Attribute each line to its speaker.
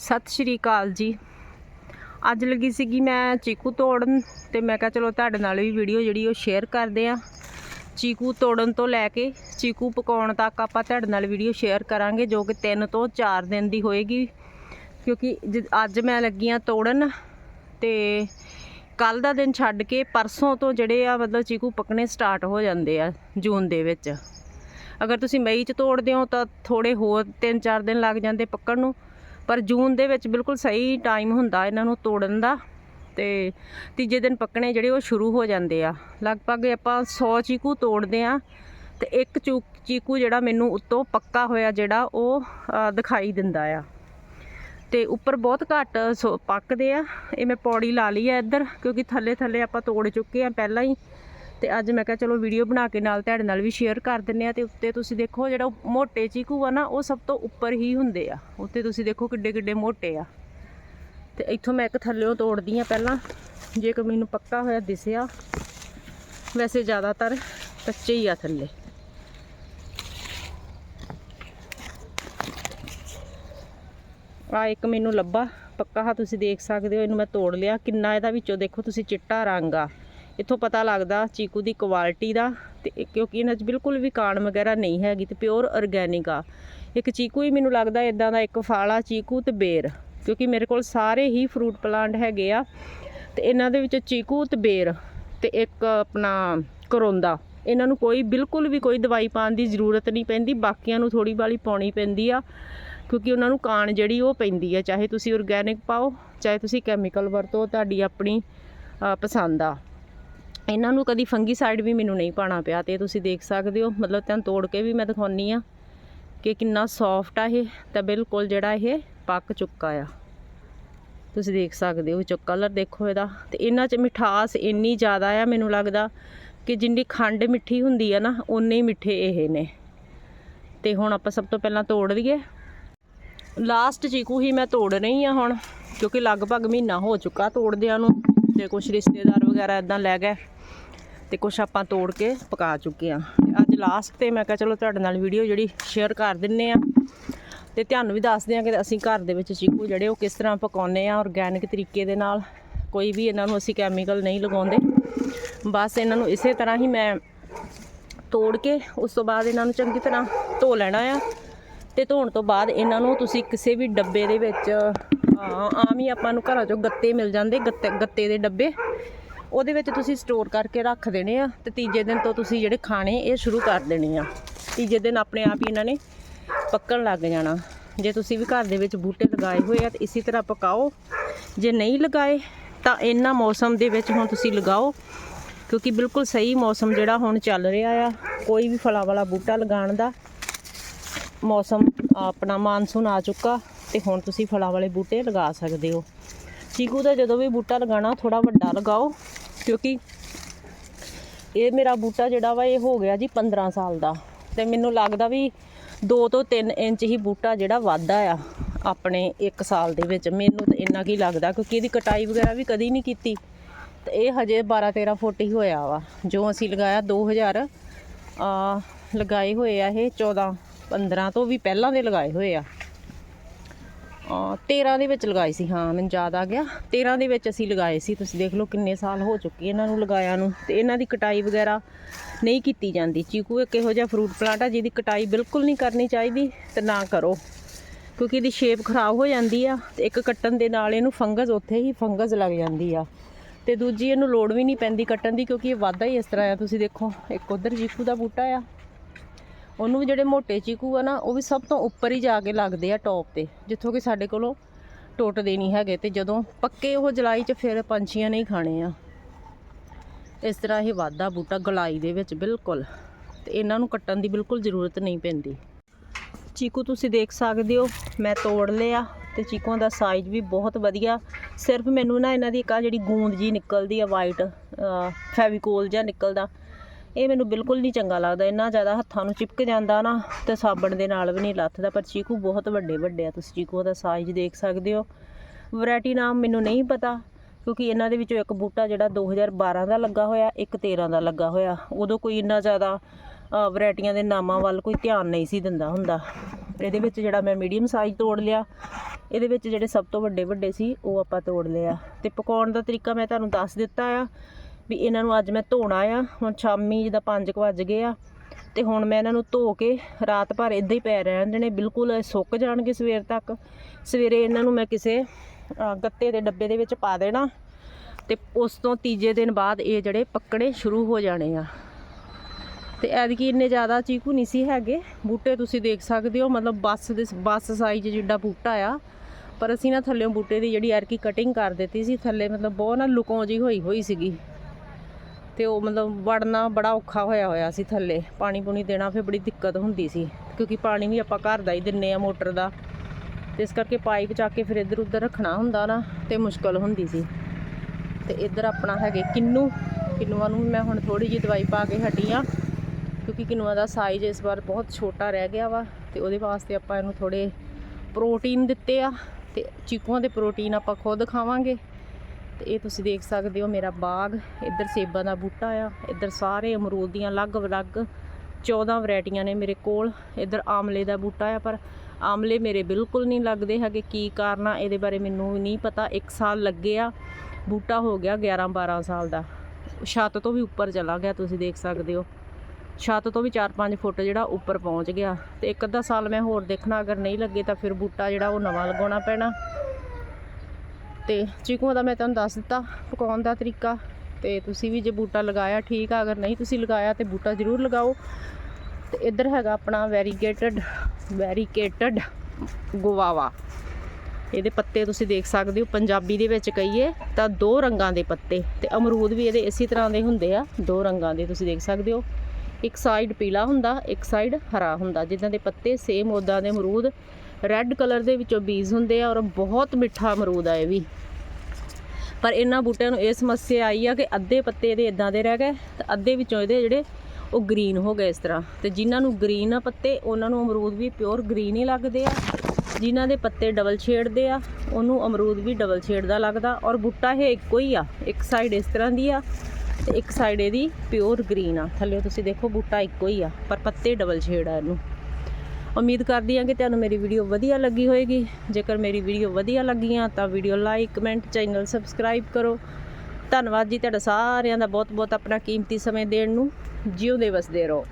Speaker 1: ਸਤਿ ਸ਼੍ਰੀ ਅਕਾਲ ਜੀ। ਅੱਜ ਲੱਗੀ ਸੀਗੀ ਮੈਂ ਚੀਕੂ ਤੋੜਨ ਤੇ ਮੈਂ ਕਿਹਾ ਚਲੋ ਤੁਹਾਡੇ ਨਾਲ ਵੀ ਵੀਡੀਓ ਜਿਹੜੀ ਉਹ ਸ਼ੇਅਰ ਕਰਦੇ ਆ ਚੀਕੂ ਤੋੜਨ ਤੋਂ ਲੈ ਕੇ ਚੀਕੂ ਪਕਾਉਣ ਤੱਕ ਆਪਾਂ ਤੁਹਾਡੇ ਨਾਲ ਵੀਡੀਓ ਸ਼ੇਅਰ ਕਰਾਂਗੇ, ਜੋ ਕਿ 3 ਤੋਂ 4 ਦਿਨ ਦੀ ਹੋਏਗੀ। ਕਿਉਂਕਿ ਜ- ਅੱਜ ਮੈਂ ਲੱਗੀ ਆ ਤੋੜਨ ਤੇ ਕੱਲ ਦਾ ਦਿਨ ਛੱਡ ਕੇ ਪਰਸੋਂ ਤੋਂ ਜਿਹੜੇ ਆ ਮਤਲਬ ਚੀਕੂ ਪਕਣੇ ਸਟਾਰਟ ਹੋ ਜਾਂਦੇ ਆ ਜੂਨ ਦੇ ਵਿੱਚ। ਅਗਰ ਤੁਸੀਂ ਮਈ ਚ ਤੋੜਦੇ ਹੋ ਤਾਂ ਥੋੜੇ ਹੋਰ 3-4 ਦਿਨ ਲੱਗ ਜਾਂਦੇ ਪੱਕਣ ਨੂੰ। ਪਰ ਜੂਨ ਦੇ ਵਿੱਚ ਬਿਲਕੁਲ ਸਹੀ ਟਾਈਮ ਹੁੰਦਾ ਇਹਨਾਂ ਨੂੰ ਤੋੜਨ ਦਾ ਤੇ ਤੀਜੇ ਦਿਨ ਪੱਕਣੇ ਜਿਹੜੇ ਉਹ ਸ਼ੁਰੂ ਹੋ ਜਾਂਦੇ ਆ। ਲਗਭਗ ਆਪਾਂ 100 ਚੀਕੂ ਤੋੜਦੇ ਆ ਤੇ ਇੱਕ ਚੂ, ਚੀਕੂ ਜਿਹੜਾ ਮੈਨੂੰ ਉੱਤੋਂ ਪੱਕਾ ਹੋਇਆ ਜਿਹੜਾ ਉਹ ਦਿਖਾਈ ਦਿੰਦਾ ਆ। ਤੇ ਉੱਪਰ ਬਹੁਤ ਘੱਟ ਸੋ- ਪੱਕਦੇ ਆ। ਇਹ ਮੈਂ ਪੌੜੀ ਲਾ ਲਈ ਆ ਇੱਧਰ ਕਿਉਂਕਿ ਥੱਲੇ ਥੱਲੇ ਆਪਾਂ ਤੋੜ ਚੁੱਕੇ ਆ ਪਹਿਲਾਂ ਹੀ। ਤੇ ਅੱਜ ਮੈਂ ਕਿਹਾ ਚਲੋ ਵੀਡੀਓ ਬਣਾ ਕੇ ਨਾਲ ਤੁਹਾਡੇ ਨਾਲ ਵੀ ਸ਼ੇਅਰ ਕਰ ਦਿੰਨੇ ਆ ਤੇ ਉੱਤੇ ਤੁਸੀਂ ਦੇਖੋ ਜਿਹੜਾ ਮੋਟੇ ਚੀਕੂ ਆ ਨਾ, ਉਹ ਸਭ ਤੋਂ ਉੱਪਰ ਹੀ ਹੁੰਦੇ ਆ। ਉੱਤੇ ਤੁਸੀਂ ਦੇਖੋ ਕਿੱਡੇ ਕਿੱਡੇ ਮੋਟੇ ਆ। ਤੇ ਇੱਥੋਂ ਮੈਂ ਇੱਕ ਥੱਲੇੋਂ ਤੋੜਦੀ ਆ ਪਹਿਲਾਂ, ਜੇ ਕੋਈ ਮੈਨੂੰ ਪੱਕਾ ਹੋਇਆ ਦਿਸਿਆ, ਵੈਸੇ ਜ਼ਿਆਦਾਤਰ ਕੱਚੇ ਹੀ ਆ ਥੱਲੇ। ਆ ਇੱਕ ਮੈਨੂੰ ਲੱਭਾ, ਪੱਕਾ ਹਾ ਤੁਸੀਂ ਦੇਖ ਸਕਦੇ ਹੋ, ਇਹਨੂੰ ਮੈਂ ਤੋੜ ਲਿਆ। ਕਿੰਨਾ ਇਹਦਾ ਵਿੱਚੋਂ ਦੇਖੋ ਤੁਸੀਂ ਚਿੱਟਾ ਰੰਗ ਆ। ਇੱਥੋਂ ਪਤਾ ਲੱਗਦਾ ਚੀਕੂ ਦੀ ਕੁਆਲਿਟੀ ਦਾ ਤੇ ਕਿਉਂਕਿ ਇਹਨਾਂ 'ਚ ਬਿਲਕੁਲ ਵੀ ਕਾਣ ਵਗੈਰਾ ਨਹੀਂ ਹੈਗੀ ਤੇ ਪਿਓਰ ਆਰਗੈਨਿਕ ਆ। ਇੱਕ ਚੀਕੂ ਹੀ ਮੈਨੂੰ ਲੱਗਦਾ ਇਦਾਂ ਦਾ ਇੱਕ ਫਲ ਆ ਚੀਕੂ ਤੇ ਬੇਰ, ਕਿਉਂਕਿ ਮੇਰੇ ਕੋਲ ਸਾਰੇ ਹੀ ਫਰੂਟ ਪਲਾਂਟ ਹੈਗੇ ਆ ਤੇ ਇਹਨਾਂ ਦੇ ਵਿੱਚ ਚੀਕੂ ਤੇ ਬੇਰ ਤੇ ਇੱਕ ਆਪਣਾ ਕਰੋਂਦਾ। ਇਹਨਾਂ ਨੂੰ ਕੋਈ ਬਿਲਕੁਲ ਵੀ ਕੋਈ ਦਵਾਈ ਪਾਉਣ ਦੀ ਜ਼ਰੂਰਤ ਨਹੀਂ ਪੈਂਦੀ, ਬਾਕੀਆਂ ਨੂੰ ਥੋੜੀ ਬਾਲੀ ਪਾਉਣੀ ਪੈਂਦੀ ਆ, ਕਿਉਂਕਿ ਉਹਨਾਂ ਨੂੰ ਕਾਣ ਜਿਹੜੀ ਉਹ ਪੈਂਦੀ ਆ, ਚਾਹੇ ਤੁਸੀਂ ਆਰਗੈਨਿਕ ਪਾਓ, ਚਾਹੇ ਤੁਸੀਂ ਕੈਮੀਕਲ ਵਰਤੋ ਤੁਹਾਡੀ ਆਪਣੀ ਪਸੰਦ ਆ। ਇਹਨਾਂ ਨੂੰ ਕਦੀ ਫੰਗੀਸਾਈਡ ਵੀ ਮੈਨੂੰ ਨਹੀਂ ਪਾਣਾ ਪਿਆ ਤੇ ਤੁਸੀਂ ਦੇਖ ਸਕਦੇ ਹੋ, ਮਤਲਬ ਤੁਹਾਨੂੰ ਤੋੜ ਕੇ ਵੀ ਮੈਂ ਦਿਖਾਉਣੀ ਆ ਕਿ ਕਿੰਨਾ ਸੌਫਟ ਆ ਇਹ ਤਾਂ ਬਿਲਕੁਲ ਜਿਹੜਾ ਇਹ ਪੱਕ ਚੁੱਕਾ ਆ। ਤੁਸੀਂ ਦੇਖ ਸਕਦੇ ਹੋ ਵਿੱਚੋਂ ਕਲਰ ਦੇਖੋ ਇਹਦਾ ਤੇ ਇਹਨਾਂ 'ਚ ਮਿਠਾਸ ਇੰਨੀ ਜ਼ਿਆਦਾ ਆ, ਮੈਨੂੰ ਲੱਗਦਾ ਕਿ ਜਿੰਨੀ ਖੰਡ ਮਿੱਠੀ ਹੁੰਦੀ ਆ ਨਾ, ਓਨੇ ਹੀ ਮਿੱਠੇ ਇਹ ਨੇ। ਤੇ ਹੁਣ ਆਪਾਂ ਸਭ ਤੋਂ ਪਹਿਲਾਂ ਤੋੜ ਲਈਏ। ਲਾਸਟ ਚੀਕੂ ਹੀ ਮੈਂ ਤੋੜ ਰਹੀ ਆ ਹੁਣ, ਕਿਉਂਕਿ ਲਗਭਗ ਮਹੀਨਾ ਹੋ ਚੁੱਕਾ ਤੋੜਦਿਆਂ ਨੂੰ ਤੇ ਕੁਝ ਰਿਸ਼ਤੇਦਾਰ ਵਗੈਰਾ ਇਦਾਂ ਲੈ ਗਏ ਤੇ ਕੁਝ ਆਪਾਂ ਤੋੜ ਕੇ ਪਕਾ ਚੁੱਕੇ ਆ। ਤੇ ਅੱਜ ਲਾਸਟ ਤੇ ਮੈਂ ਕਿਹਾ ਚਲੋ ਤੁਹਾਡੇ ਨਾਲ ਵੀਡੀਓ ਜਿਹੜੀ ਸ਼ੇਅਰ ਕਰ ਦਿੰਨੇ ਆ। ਤੇ ਤੁਹਾਨੂੰ ਵੀ ਦੱਸਦੇ ਆ ਕਿ ਅਸੀਂ ਘਰ ਦੇ ਵਿੱਚ ਚੀਕੂ ਜਿਹੜੇ ਉਹ ਕਿਸ ਤਰ੍ਹਾਂ ਪਕਾਉਂਦੇ ਆ ਆਰਗੈਨਿਕ ਤਰੀਕੇ ਦੇ ਨਾਲ। ਕੋਈ ਵੀ ਇਹਨਾਂ ਨੂੰ ਅਸੀਂ ਕੈਮੀਕਲ ਨਹੀਂ ਲਗਾਉਂਦੇ। ਬਸ ਇਹਨਾਂ ਨੂੰ ਇਸੇ ਤਰ੍ਹਾਂ ਹੀ ਮੈਂ ਤੋੜ ਕੇ ਉਸ ਤੋਂ ਬਾਅਦ ਇਹਨਾਂ ਨੂੰ ਚੰਗੀ ਤਰ੍ਹਾਂ ਧੋ ਲੈਣਾ ਆ। ਤੇ ਧੋਣ ਤੋਂ ਬਾਅਦ ਇਹਨਾਂ ਨੂੰ ਤੁਸੀਂ ਕਿਸੇ ਵੀ ਡੱਬੇ ਦੇ ਵਿੱਚ ਆਮ ਹੀ ਆਪਾਂ ਨੂੰ ਘਰਾਂ ਚੋਂ ਗੱਤੇ ਮਿਲ ਜਾਂਦੇ, ਗੱਤੇ ਗੱਤੇ ਦੇ ਡੱਬੇ। ਉਹਦੇ ਵਿੱਚ ਤੁਸੀਂ ਸਟੋਰ ਕਰਕੇ ਰੱਖ ਦੇਣੇ ਆ ਤੇ ਤੀਜੇ ਦਿਨ ਤੋਂ ਤੁਸੀਂ ਜਿਹੜੇ ਖਾਣੇ ਇਹ ਸ਼ੁਰੂ ਕਰ ਦੇਣੇ ਆ। ਤੀਜੇ ਦਿਨ ਆਪਣੇ ਆਪ ਹੀ ਇਹਨਾਂ ਨੇ ਪੱਕਣ ਲੱਗ ਜਾਣਾ। ਜੇ ਤੁਸੀਂ ਵੀ ਘਰ ਦੇ ਵਿੱਚ ਬੂਟੇ ਲਗਾਏ ਹੋਏ ਆ ਤਾਂ ਇਸੇ ਤਰ੍ਹਾਂ ਪਕਾਓ। ਜੇ ਨਹੀਂ ਲਗਾਏ ਤਾਂ ਇਹਨਾਂ ਮੌਸਮ ਦੇ ਵਿੱਚ ਹੁਣ ਤੁਸੀਂ ਲਗਾਓ, ਕਿਉਂਕਿ ਬਿਲਕੁਲ ਸਹੀ ਮੌਸਮ ਜਿਹੜਾ ਹੁਣ ਚੱਲ ਰਿਹਾ ਆ। ਕੋਈ ਵੀ ਫਲਾਂ ਵਾਲਾ ਬੂਟਾ ਲਗਾਉਣ ਦਾ ਮੌਸਮ ਆਪਣਾ ਮਾਨਸੂਨ ਆ ਚੁੱਕਾ ਤੇ ਹੁਣ ਤੁਸੀਂ ਫਲਾਂ ਵਾਲੇ ਬੂਟੇ ਲਗਾ ਸਕਦੇ ਹੋ। ਚੀਕੂ ਦਾ ਜਦੋਂ ਵੀ ਬੂਟਾ ਲਗਾਉਣਾ ਥੋੜਾ ਵੱਡਾ ਲਗਾਓ। ਕਿਉਂਕਿ ਇਹ ਮੇਰਾ ਬੂਟਾ ਜਿਹੜਾ ਵਾ, ਇਹ ਹੋ ਗਿਆ ਜੀ 15 ਸਾਲ ਦਾ। ਤੇ ਮੈਨੂੰ ਲੱਗਦਾ ਵੀ 2 ਤੋਂ 3 ਇੰਚ ਹੀ ਬੂਟਾ ਜਿਹੜਾ ਵਾਧਾ ਆ ਆਪਣੇ 1 ਸਾਲ ਦੇ ਵਿੱਚ। ਮੈਨੂੰ ਤਾਂ ਇੰਨਾ ਕੀ ਲੱਗਦਾ, ਕਿਉਂਕਿ ਇਹਦੀ ਕਟਾਈ ਵਗੈਰਾ ਵੀ ਕਦੀ ਨਹੀਂ ਕੀਤੀ। ਤੇ ਇਹ ਹਜੇ 12 13 ਫੁੱਟ ਹੀ ਹੋਇਆ ਵਾ। ਜੋ ਅਸੀਂ ਲਗਾਇਆ 2000 ਆ ਲਗਾਏ ਹੋਏ ਆ ਇਹ 14 15 ਤੋਂ ਵੀ ਪਹਿਲਾਂ ਦੇ ਲਗਾਏ ਹੋਏ ਆ ਆ। 13 ਦੇ ਵਿੱਚ ਲਗਾਏ ਸੀ, ਹਾਂ, ਮੈਨੂੰ ਯਾਦ ਆ ਗਿਆ। 13 ਦੇ ਵਿੱਚ ਅਸੀਂ ਲਗਾਏ ਸੀ, ਤੁਸੀਂ ਦੇਖ ਲਓ ਕਿੰਨੇ ਸਾਲ ਹੋ ਚੁੱਕੇ ਇਹਨਾਂ ਨੂੰ ਲਗਾਇਆ ਨੂੰ। ਤੇ ਇਹਨਾਂ ਦੀ ਕਟਾਈ ਵਗੈਰਾ ਨਹੀਂ ਕੀਤੀ ਜਾਂਦੀ। ਚੀਕੂ ਇੱਕ ਇਹੋ ਜਿਹਾ ਫਰੂਟ ਪਲਾਂਟ ਆ, ਜਿਹਦੀ ਕਟਾਈ ਬਿਲਕੁਲ ਨਹੀਂ ਕਰਨੀ ਚਾਹੀਦੀ ਤੇ ਨਾ ਕਰੋ। ਕਿਉਂਕਿ ਇਹਦੀ ਸ਼ੇਪ ਖਰਾਬ ਹੋ ਜਾਂਦੀ ਆ ਤੇ ਇੱਕ ਕੱਟਣ ਦੇ ਨਾਲ ਇਹਨੂੰ ਫੰਗਸ ਉੱਥੇ ਹੀ ਫੰਗਸ ਲੱਗ ਜਾਂਦੀ ਆ। ਤੇ ਦੂਜੀ ਇਹਨੂੰ ਲੋੜ ਵੀ ਨਹੀਂ ਪੈਂਦੀ ਕੱਟਣ ਦੀ, ਕਿਉਂਕਿ ਇਹ ਵਾਧਾ ਹੀ ਇਸ ਤਰ੍ਹਾਂ ਆ। ਤੁਸੀਂ ਦੇਖੋ, ਇੱਕ ਉਧਰ ਚੀਕੂ ਦਾ ਬੂਟਾ ਆ ਉਹਨੂੰ ਵੀ ਜਿਹੜੇ ਮੋਟੇ ਚੀਕੂ ਆ ਨਾ, ਉਹ ਵੀ ਸਭ ਤੋਂ ਉੱਪਰ ਹੀ ਜਾ ਕੇ ਲੱਗਦੇ ਆ ਟੌਪ ਤੇ, ਜਿੱਥੋਂ ਕਿ ਸਾਡੇ ਕੋਲੋਂ ਟੁੱਟਦੇ ਨਹੀਂ ਹੈਗੇ ਤੇ ਜਦੋਂ ਪੱਕੇ ਉਹ ਜੁਲਾਈ 'ਚ ਫਿਰ ਪੰਛੀਆਂ ਨਹੀਂ ਖਾਣੇ ਆ। ਇਸ ਤਰ੍ਹਾਂ ਇਹ ਵਾਧਾ ਬੂਟਾ ਗਲਾਈ ਦੇ ਵਿੱਚ ਬਿਲਕੁਲ, ਤੇ ਇਹਨਾਂ ਨੂੰ ਕੱਟਣ ਦੀ ਬਿਲਕੁਲ ਜ਼ਰੂਰਤ ਨਹੀਂ ਪੈਂਦੀ। ਚੀਕੂ ਤੁਸੀਂ ਦੇਖ ਸਕਦੇ ਹੋ, ਮੈਂ ਤੋੜ ਲਿਆ ਤੇ ਚੀਕੂਆਂ ਦਾ ਸਾਈਜ਼ ਵੀ ਬਹੁਤ ਵਧੀਆ। ਸਿਰਫ ਮੈਨੂੰ ਨਾ ਇਹਨਾਂ ਦੀ ਇੱਕ ਆ ਜਿਹੜੀ ਗੂੰਦ ਜੀ ਨਿਕਲਦੀ ਆ ਵਾਈਟ ਫੈਵੀਕੋਲ ਜਿਹਾ ਨਿਕਲਦਾ ਇਹ ਮੈਨੂੰ ਬਿਲਕੁਲ ਨਹੀਂ ਚੰਗਾ ਲੱਗਦਾ। ਇੰਨਾ ਜ਼ਿਆਦਾ ਹੱਥਾਂ ਨੂੰ ਚਿਪਕ ਜਾਂਦਾ ਨਾ ਤੇ ਸਾਬਣ ਦੇ ਨਾਲ ਵੀ ਨਹੀਂ ਲੱਥਦਾ। ਪਰ ਚੀਕੂ ਬਹੁਤ ਵੱਡੇ ਵੱਡੇ ਆ। ਤੁਸੀਂ ਚੀਕੂ ਦਾ ਸਾਈਜ਼ ਦੇਖ ਸਕਦੇ ਹੋ। ਵੈਰਾਈਟੀ ਨਾਮ ਮੈਨੂੰ ਨਹੀਂ ਪਤਾ, ਕਿਉਂਕਿ ਇਹਨਾਂ ਦੇ ਵਿੱਚੋਂ ਇੱਕ ਬੂਟਾ ਜਿਹੜਾ 2012 ਦਾ ਲੱਗਾ ਹੋਇਆ, ਇੱਕ 13 ਦਾ ਲੱਗਾ ਹੋਇਆ। ਉਦੋਂ ਕੋਈ ਇੰਨਾ ਜ਼ਿਆਦਾ ਵੈਰਾਈਟੀਆਂ ਦੇ ਨਾਮਾਂ ਵੱਲ ਕੋਈ ਧਿਆਨ ਨਹੀਂ ਸੀ ਦਿੰਦਾ ਹੁੰਦਾ। ਇਹਦੇ ਵਿੱਚ ਜਿਹੜਾ ਮੈਂ ਮੀਡੀਅਮ ਸਾਈਜ਼ ਤੋੜ ਲਿਆ, ਇਹਦੇ ਵਿੱਚ ਜਿਹੜੇ ਸਭ ਤੋਂ ਵੱਡੇ ਵੱਡੇ ਸੀ, ਉਹ ਆਪਾਂ ਤੋੜ ਲਿਆ ਤੇ ਪਕਾਉਣ ਦਾ ਤਰੀਕਾ ਮੈਂ ਤੁਹਾਨੂੰ ਦੱਸ ਦਿੱਤਾ ਆ। ਵੀ ਇਹਨਾਂ ਨੂੰ ਅੱਜ ਮੈਂ ਧੋਣਾ ਆ। ਹੁਣ ਸ਼ਾਮੀ ਜਿੱਦਾਂ 5 ਵਜ ਗਏ ਆ ਤੇ ਹੁਣ ਮੈਂ ਇਹਨਾਂ ਨੂੰ ਧੋ ਕੇ ਰਾਤ ਭਰ ਇਦਾਂ ਹੀ ਪੈ ਰਹਿਣ ਦੇਣੇ। ਬਿਲਕੁਲ ਸੁੱਕ ਜਾਣਗੇ ਸਵੇਰ ਤੱਕ। ਸਵੇਰੇ ਇਹਨਾਂ ਨੂੰ ਮੈਂ ਕਿਸੇ ਗੱਤੇ ਦੇ ਡੱਬੇ ਦੇ ਵਿੱਚ ਪਾ ਦੇਣਾ ਤੇ ਉਸ ਤੋਂ ਤੀਜੇ ਦਿਨ ਬਾਅਦ ਇਹ ਜਿਹੜੇ ਪੱਕਣੇ ਸ਼ੁਰੂ ਹੋ ਜਾਣੇ ਆ। ਤੇ ਐਦਕੀ ਇੰਨੇ ਜ਼ਿਆਦਾ ਚੀਕੂ ਨਹੀਂ ਸੀ ਹੈਗੇ। ਬੂਟੇ ਤੁਸੀਂ ਦੇਖ ਸਕਦੇ ਹੋ, ਮਤਲਬ ਬੱਸ ਦੇ, ਬੱਸ ਸਾਈਜ਼ ਜਿੱਡਾ ਬੂਟਾ ਆ। ਪਰ ਅਸੀਂ ਨਾ ਥੱਲੇੋਂ ਬੂਟੇ ਦੀ ਜਿਹੜੀ ਐਰਕੀ ਕਟਿੰਗ ਕਰ ਦਿੱਤੀ ਸੀ, ਥੱਲੇ ਮਤਲਬ ਬਹੁਤ ਨਾ ਲੁਕੋਂ ਜੀ ਹੋਈ ਹੋਈ ਸੀਗੀ। ਤੇ ਉਹ ਮਤਲਬ ਵੜਨਾ ਬੜਾ ਔਖਾ ਹੋਇਆ ਹੋਇਆ ਸੀ ਥੱਲੇ। ਪਾਣੀ ਪੂਣੀ ਦੇਣਾ ਫਿਰ ਬੜੀ ਦਿੱਕਤ ਹੁੰਦੀ ਸੀ, ਕਿਉਂਕਿ ਪਾਣੀ ਵੀ ਆਪਾਂ ਘਰ ਦਾ ਹੀ ਦਿੰਨੇ ਆ ਮੋਟਰ ਦਾ। ਤੇ ਇਸ ਕਰਕੇ ਪਾਈਪ ਚੱਕ ਕੇ ਫਿਰ ਇੱਧਰ ਉੱਧਰ ਰੱਖਣਾ ਹੁੰਦਾ ਨਾ, ਤੇ ਮੁਸ਼ਕਲ ਹੁੰਦੀ ਸੀ। ਤੇ ਇੱਧਰ ਆਪਣਾ ਹੈਗੇ ਕਿੰਨੂ। ਕਿੰਨੂਆਂ ਨੂੰ ਮੈਂ ਹੁਣ ਥੋੜੀ ਜਿਹੀ ਦਵਾਈ ਪਾ ਕੇ ਹਟੀ ਆ, ਕਿਉਂਕਿ ਕਿੰਨੂਆਂ ਦਾ ਸਾਈਜ਼ ਇਸ ਵਾਰ ਬਹੁਤ ਛੋਟਾ ਰਹਿ ਗਿਆ ਵਾ, ਤੇ ਉਹਦੇ ਵਾਸਤੇ ਆਪਾਂ ਇਹਨੂੰ ਥੋੜੇ ਪ੍ਰੋਟੀਨ ਦਿੱਤੇ ਆ, ਤੇ ਚੀਕੂਆਂ ਦੇ ਪ੍ਰੋਟੀਨ ਆਪਾਂ ਖੁਦ ਖਾਵਾਂਗੇ। ਤੇ ਇਹ ਤੁਸੀਂ ਦੇਖ ਸਕਦੇ ਹੋ ਮੇਰਾ ਬਾਗ, ਇੱਧਰ ਸੇਬਾਂ ਦਾ ਬੂਟਾ ਆ, ਇੱਧਰ ਸਾਰੇ ਅਮਰੂਦ ਦੀਆਂ ਅਲੱਗ-ਅਲੱਗ 14 ਵੈਰਾਈਟੀਆਂ ਨੇ ਮੇਰੇ ਕੋਲ, ਇੱਧਰ ਆਮਲੇ ਦਾ ਬੂਟਾ ਆ, ਪਰ ਆਮਲੇ ਮੇਰੇ ਬਿਲਕੁਲ ਨਹੀਂ ਲੱਗਦੇ ਹੈਗੇ, ਕੀ ਕਾਰਨ ਆ, ਇਹਦੇ ਬਾਰੇ ਮੈਨੂੰ ਨਹੀਂ ਪਤਾ 1 ਸਾਲ ਲੱਗੇ ਆ, ਬੂਟਾ ਹੋ ਗਿਆ 11 12 ਸਾਲ ਦਾ। ਛੱਤ ਤੋਂ ਵੀ ਉੱਪਰ ਚਲਾ ਗਿਆ, ਤੁਸੀਂ ਦੇਖ ਸਕਦੇ ਹੋ। ਛੱਤ ਤੋਂ ਵੀ 4-5 ਫੁੱਟ ਜਿਹੜਾ ਉੱਪਰ ਪਹੁੰਚ ਗਿਆ, ਤੇ ਇੱਕ ਅੱਧਾ ਸਾਲ ਮੈਂ ਹੋਰ ਦੇਖਣਾ, ਅਗਰ ਨਹੀਂ ਲੱਗੇ ਤਾਂ ਫਿਰ ਬੂਟਾ ਜਿਹੜਾ ਉਹ ਨਵਾਂ ਲਗਾਉਣਾ ਪੈਣਾ। ਤੇ ਚੀਕੂਆਂ ਦਾ ਮੈਂ ਤੁਹਾਨੂੰ ਦੱਸ ਦਿੱਤਾ, ਪਕਾਉਣ ਦਾ ਤਰੀਕਾ ਤੇ ਤੁਸੀਂ ਵੀ ਜੇ ਬੂਟਾ ਲਗਾਇਆ ਠੀਕ ਆ, ਅਗਰ ਨਹੀਂ ਤੁਸੀਂ ਲਗਾਇਆ ਤੇ ਬੂਟਾ ਜ਼ਰੂਰ ਲਗਾਓ। ਤੇ ਇੱਧਰ ਹੈਗਾ ਆਪਣਾ ਵੈਰੀਗੇਟਡ ਵੈਰੀਕੇਟਡ ਗੁਆਵਾ। ਇਹਦੇ ਪੱਤੇ ਤੁਸੀਂ ਦੇਖ ਸਕਦੇ ਹੋ, ਪੰਜਾਬੀ ਦੇ ਵਿੱਚ ਕਹੀਏ ਤਾਂ ਦੋ ਰੰਗਾਂ ਦੇ ਪੱਤੇ ਤੇ ਅਮਰੂਦ ਵੀ ਇਹਦੇ ਇਸੇ ਤਰ੍ਹਾਂ ਦੇ ਹੁੰਦੇ ਆ, ਦੋ ਰੰਗਾਂ ਦੇ ਤੁਸੀਂ ਦੇਖ ਸਕਦੇ ਹੋ। ਇੱਕ ਸਾਈਡ ਪੀਲਾ ਹੁੰਦਾ, ਇੱਕ ਸਾਈਡ ਹਰਾ ਹੁੰਦਾ, ਜਿੱਦਾਂ ਦੇ ਪੱਤੇ ਸੇਮ ਉਦਾਂ ਦੇ ਅਮਰੂਦ ਰੈੱਡ ਕਲਰ ਦੇ ਵਿੱਚੋਂ ਬੀਜ ਹੁੰਦੇ ਆ ਔਰ ਬਹੁਤ ਮਿੱਠਾ ਅਮਰੂਦ ਆ ਇਹ ਵੀ। ਪਰ ਇਹਨਾਂ ਬੂਟਿਆਂ ਨੂੰ ਇਹ ਸਮੱਸਿਆ ਆਈ ਆ ਕਿ ਅੱਧੇ ਪੱਤੇ ਇਹਦੇ ਇਦਾਂ ਦੇ ਰਹਿ ਗਏ ਤੇ ਅੱਧੇ ਵਿੱਚੋਂ ਇਹਦੇ ਜਿਹੜੇ ਉਹ ਗ੍ਰੀਨ ਹੋ ਗਏ ਇਸ ਤਰ੍ਹਾਂ। ਤੇ ਜਿਨ੍ਹਾਂ ਨੂੰ ਗ੍ਰੀਨ ਆ ਪੱਤੇ, ਉਹਨਾਂ ਨੂੰ ਅਮਰੂਦ ਵੀ ਪਿਓਰ ਗ੍ਰੀਨ ਹੀ ਲੱਗਦੇ ਆ। ਜਿਨ੍ਹਾਂ ਦੇ ਪੱਤੇ ਡਬਲ ਸ਼ੇਡ ਦੇ ਆ, ਉਹਨੂੰ ਅਮਰੂਦ ਵੀ ਡਬਲ ਸ਼ੇਡ ਦਾ ਲੱਗਦਾ ਔਰ ਬੂਟਾ ਇਹ ਇੱਕੋ ਹੀ ਆ, ਇੱਕ ਸਾਈਡ ਇਸ ਤਰ੍ਹਾਂ ਦੀ ਆ ਤੇ ਇੱਕ ਸਾਈਡ ਇਹਦੀ ਪਿਓਰ ਗ੍ਰੀਨ ਆ। ਥੱਲੇ ਤੁਸੀਂ ਦੇਖੋ ਬੂਟਾ ਇੱਕੋ ਹੀ ਆ, ਪਰ ਪੱਤੇ ਡਬਲ ਸ਼ੇਡ ਆ ਇਹਨੂੰ। ਉਮੀਦ ਕਰਦੀ ਹਾਂ ਕਿ ਤੁਹਾਨੂੰ ਮੇਰੀ ਵੀਡੀਓ ਵਧੀਆ ਲੱਗੀ ਹੋਵੇਗੀ ਜੇਕਰ ਮੇਰੀ ਵੀਡੀਓ ਵਧੀਆ ਲੱਗੀਆਂ ਤਾਂ video like, comment, channel subscribe ਕਰੋ। ਧੰਨਵਾਦ ਜੀ ਤੁਹਾਡਾ ਸਾਰਿਆਂ ਦਾ ਬਹੁਤ ਬਹੁਤ ਆਪਣਾ ਕੀਮਤੀ ਸਮੇਂ ਦੇਣ ਨੂੰ। ਜਿਉਂਦੇ ਵਸਦੇ ਰਹੋ।